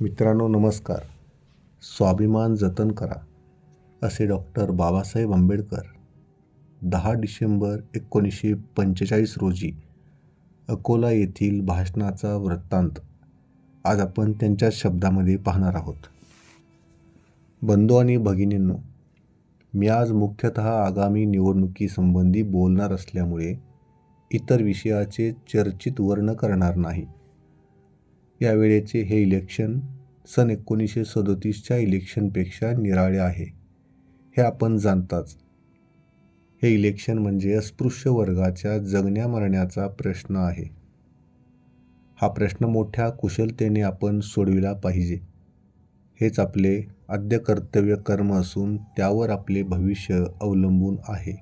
मित्रांनो नमस्कार. स्वाभिमान जतन करा असे डॉक्टर बाबासाहेब आंबेडकर दहा डिसेंबर एकोणीसशे पंचेचाळीस रोजी अकोला येथील भाषणाचा वृत्तांत आज आपण त्यांच्या शब्दामध्ये पाहणार आहोत. बंधू आणि भगिनींनो मी आज मुख्यतः आगामी निवडणुकीसंबंधी बोलणार असल्यामुळे इतर विषयाचे चर्चित वर्ण करणार नाही. यावेळेचे हे इलेक्शन सन एकोणीसशे सदोतीसच्या इलेक्शनपेक्षा निराळे आहे. हे आपण जाणताच. हे इलेक्शन म्हणजे अस्पृश्य वर्गाच्या जगण्या मरण्याचा प्रश्न आहे. हा प्रश्न मोठ्या कुशलतेने आपण सोडविला पाहिजे. हेच आपले आद्य कर्तव्य कर्म असून त्यावर आपले भविष्य अवलंबून आहे.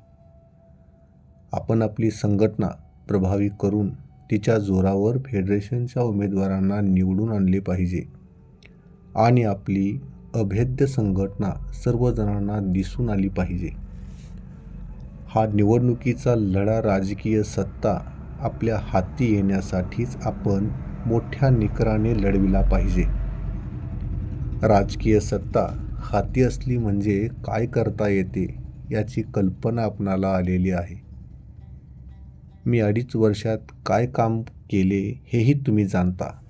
आपण आपली संघटना प्रभावी करून तिच्या जोरावर फेडरेशनच्या उमेदवारांना निवडून आणले पाहिजे. आणि आपली अभेद्य संघटना सर्वजणांना दिसून आली पाहिजे. हा निवडणुकीचा लढा राजकीय सत्ता आपल्या हाती येण्यासाठीच आपण मोठ्या निकराने लढविला पाहिजे. राजकीय सत्ता हाती असली म्हणजे काय करता येते याची कल्पना आपणाला आलेली आहे. मी अडीच वर्षात काय काम केले हेही तुम्ही जाणता.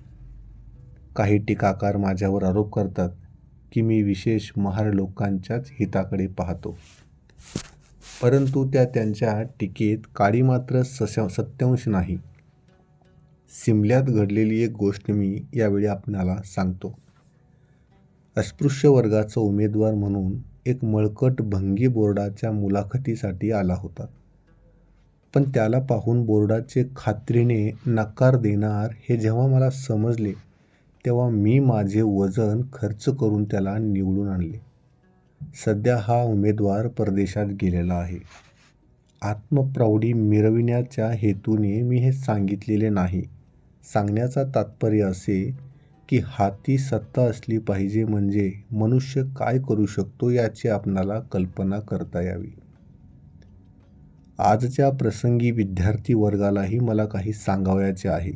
काही टीकाकार माझ्यावर आरोप करतात की मी विशेष महार लोकांच्याच हिताकडे पाहतो. परंतु त्या त्यांच्या टीकेत काळी मात्र सश सत्यांश नाही. सिमल्यात घडलेली एक गोष्ट मी यावेळी आपणाला सांगतो. अस्पृश्य वर्गाचा उमेदवार म्हणून एक मळकट भंगी बोर्डाच्या मुलाखतीसाठी आला होता. पण त्याला पाहून बोर्डाचे खात्रीने नकार देणार हे जेव्हा मला समजले तेव्हा मी माझे वजन खर्च करून त्याला निवडून आणले. सध्या हा उमेदवार परदेशात गेलेला आहे. आत्मप्रौढी मिरविण्याच्या हेतूने मी हे सांगितलेले नाही. सांगण्याचा तात्पर्य असे की हाती सत्ता असली पाहिजे म्हणजे मनुष्य काय करू शकतो याची आपणाला कल्पना करता यावी. आजच्या प्रसंगी विद्यार्थी वर्गालाही मला काही सांगावयाचे आहे.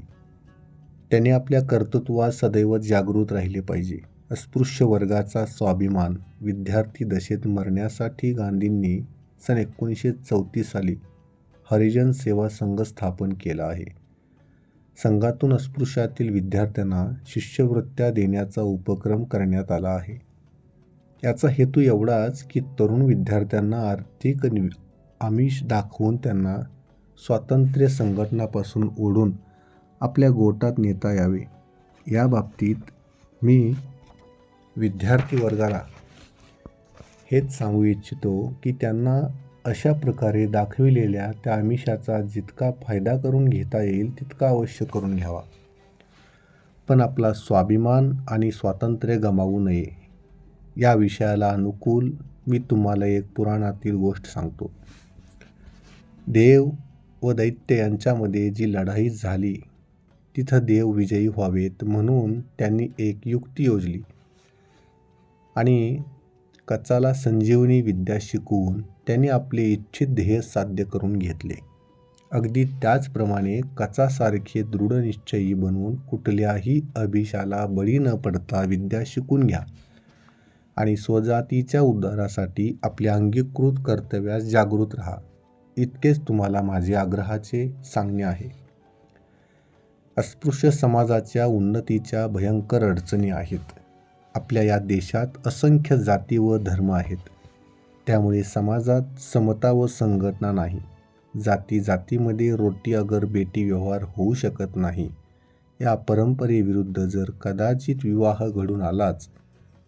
त्याने आपल्या कर्तृत्वात सदैव जागृत राहिले पाहिजे. अस्पृश्य वर्गाचा स्वाभिमान विद्यार्थी दशेत मरण्यासाठी गांधींनी सन एकोणीसशे चौतीस साली हरिजन सेवा संघ स्थापन केला आहे. संघातून अस्पृश्यातील विद्यार्थ्यांना शिष्यवृत्त्या देण्याचा उपक्रम करण्यात आला आहे. याचा हेतू एवढाच की तरुण विद्यार्थ्यांना आर्थिक आमिष दाखवून त्यांना स्वातंत्र्य संघटनापासून ओढून आपल्या गोटात नेता यावे. या बाबतीत मी विद्यार्थी वर्गाला हेच सांगू इच्छितो की त्यांना अशा प्रकारे दाखविलेल्या त्या आमिषाचा जितका फायदा करून घेता येईल तितका अवश्य करून घ्यावा. पण आपला स्वाभिमान आणि स्वातंत्र्य गमावू नये. या विषयाला अनुकूल मी तुम्हाला एक पुराणातील गोष्ट सांगतो. देव व दैत्य यांच्यामध्ये जी लढाई झाली तिथं देव विजयी व्हावेत म्हणून त्यांनी एक युक्ती योजली. आणि कचाला संजीवनी विद्या शिकवून त्यांनी आपले इच्छित ध्येय साध्य करून घेतले. अगदी त्याचप्रमाणे कचासारखे दृढनिश्चयी बनवून कुठल्याही अभिशाला बळी न पडता विद्या शिकून घ्या आणि स्वजातीच्या उद्धारासाठी आपल्या अंगीकृत कर्तव्यास जागृत राहा. इतकेच तुम्हाला माझे आग्रहाचे सांगणे आहे. अस्पृश्य समाजाच्या उन्नतीच्या भयंकर अडचणी आहेत. आपल्या या देशात असंख्य जाती व धर्म आहेत. त्यामुळे समाजात समता व संघटना नाही. जाती जातीमध्ये रोटी अगर बेटी व्यवहार होऊ शकत नाही. या परंपरेविरुद्ध जर कदाचित विवाह घडून आलाच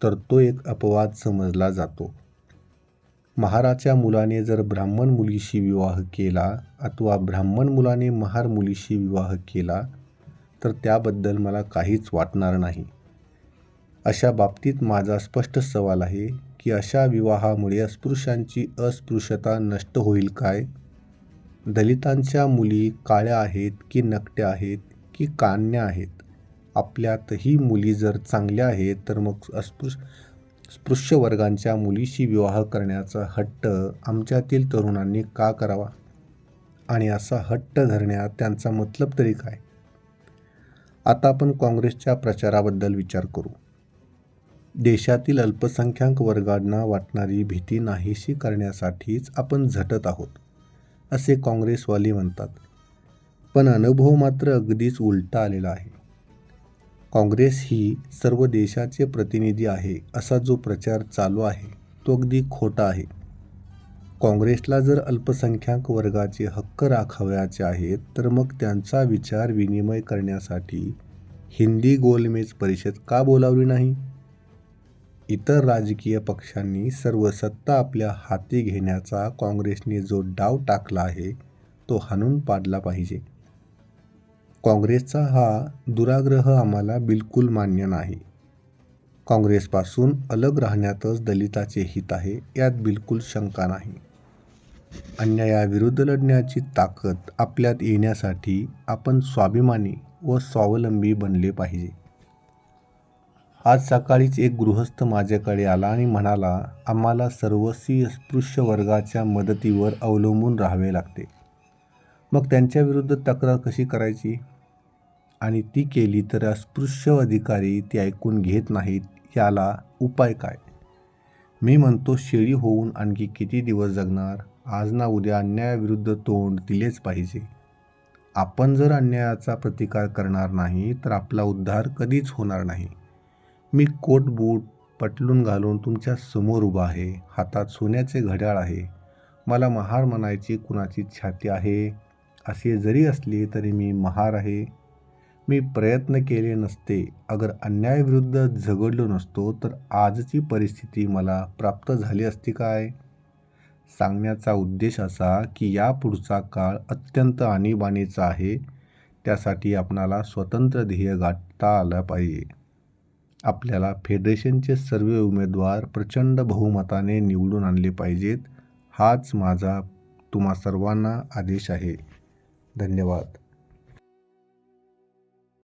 तर तो एक अपवाद समजला जातो. महाराच्या मुलाने जर ब्राह्मण मुलीशी विवाह केला अथवा ब्राह्मण मुलाने महार मुलीशी विवाह केला तर त्याबद्दल मला काहीच वाटणार नाही. अशा बाबतीत माझा स्पष्ट सवाल आहे की अशा विवाहामुळे अस्पृश्यांची अस्पृश्यता नष्ट होईल काय? दलितांच्या मुली काळ्या आहेत की नकट्या आहेत की कान्या आहेत? आपल्यातही मुली जर चांगल्या आहेत तर मग अस्पृश्य स्पृश्य वर्गांच्या मुलीशी विवाह करण्याचा हट्ट आमच्यातील तरुणांनी का करावा? आणि असा हट्ट धरण्यात त्यांचा मतलब तरी काय? आता आपण काँग्रेसच्या प्रचाराबद्दल विचार करू. देशातील अल्पसंख्याक वर्गांना वाटणारी भीती नाहीशी करण्यासाठीच आपण झटत आहोत असे काँग्रेसवाले म्हणतात. पण अनुभव मात्र अगदीच उलटा आलेला आहे. काँग्रेस ही सर्व देशाचे प्रतिनिधी आहे असा जो प्रचार चालू आहे तो अगदी खोटा आहे. काँग्रेसला जर अल्पसंख्याक वर्गाचे हक्क राखावयाचे आहेत तर मग त्यांचा विचार विनिमय करण्यासाठी हिंदी गोलमेज परिषद का बोलावली नाही? इतर राजकीय पक्षांनी सर्व सत्ता आपल्या हाती घेण्याचा काँग्रेसने जो डाव टाकला आहे तो हाणून पाडला पाहिजे. काँग्रेसचा हा दुराग्रह आम्हाला बिलकुल मान्य नाही. काँग्रेसपासून अलग राहण्यातच दलिताचे हित आहे यात बिलकुल शंका नाही. अन्यायाविरुद्ध लढण्याची ताकद आपल्यात येण्यासाठी आपण स्वाभिमानी व स्वावलंबी बनले पाहिजे. आज सकाळीच एक गृहस्थ माझ्याकडे आला आणि म्हणाला आम्हाला सर्वस्वी अस्पृश्य वर्गाच्या मदतीवर अवलंबून राहावे लागते. मग त्यांच्याविरुद्ध तक्रार कशी करायची? आणि ती केली तर अस्पृश्य अधिकारी ती ऐकून घेत नाहीत याला उपाय काय? मी म्हणतो शेळी होऊन आणखी किती दिवस जगणार? आज ना उद्या अन्यायाविरुद्ध तोंड दिलेच पाहिजे. आपण जर अन्यायाचा प्रतिकार करणार नाही तर आपला उद्धार कधीच होणार नाही. मी कोट बूट पटलून घालून तुमच्यासमोर उभा आहे. हातात सोन्याचे घड्याळ आहे. मला महार म्हणायची कुणाची छाती आहे? असे जरी असले तरी मी महार आहे. मी प्रयत्न केले नसते. अगर अन्यायाविरुद्ध झगडलो नसतो तर आजची परिस्थिती मला प्राप्त झाली असती काय? सांगण्याचा उद्देश असा की यापुढचा काळ अत्यंत आणीबाणीचा आहे. त्यासाठी आपणाला स्वतंत्र ध्येय गाठता आलं पाहिजे. आपल्याला फेडरेशनचे सर्व उमेदवार प्रचंड बहुमताने निवडून आणले पाहिजेत. हाच माझा तुम्हा सर्वांना आदेश आहे. धन्यवाद.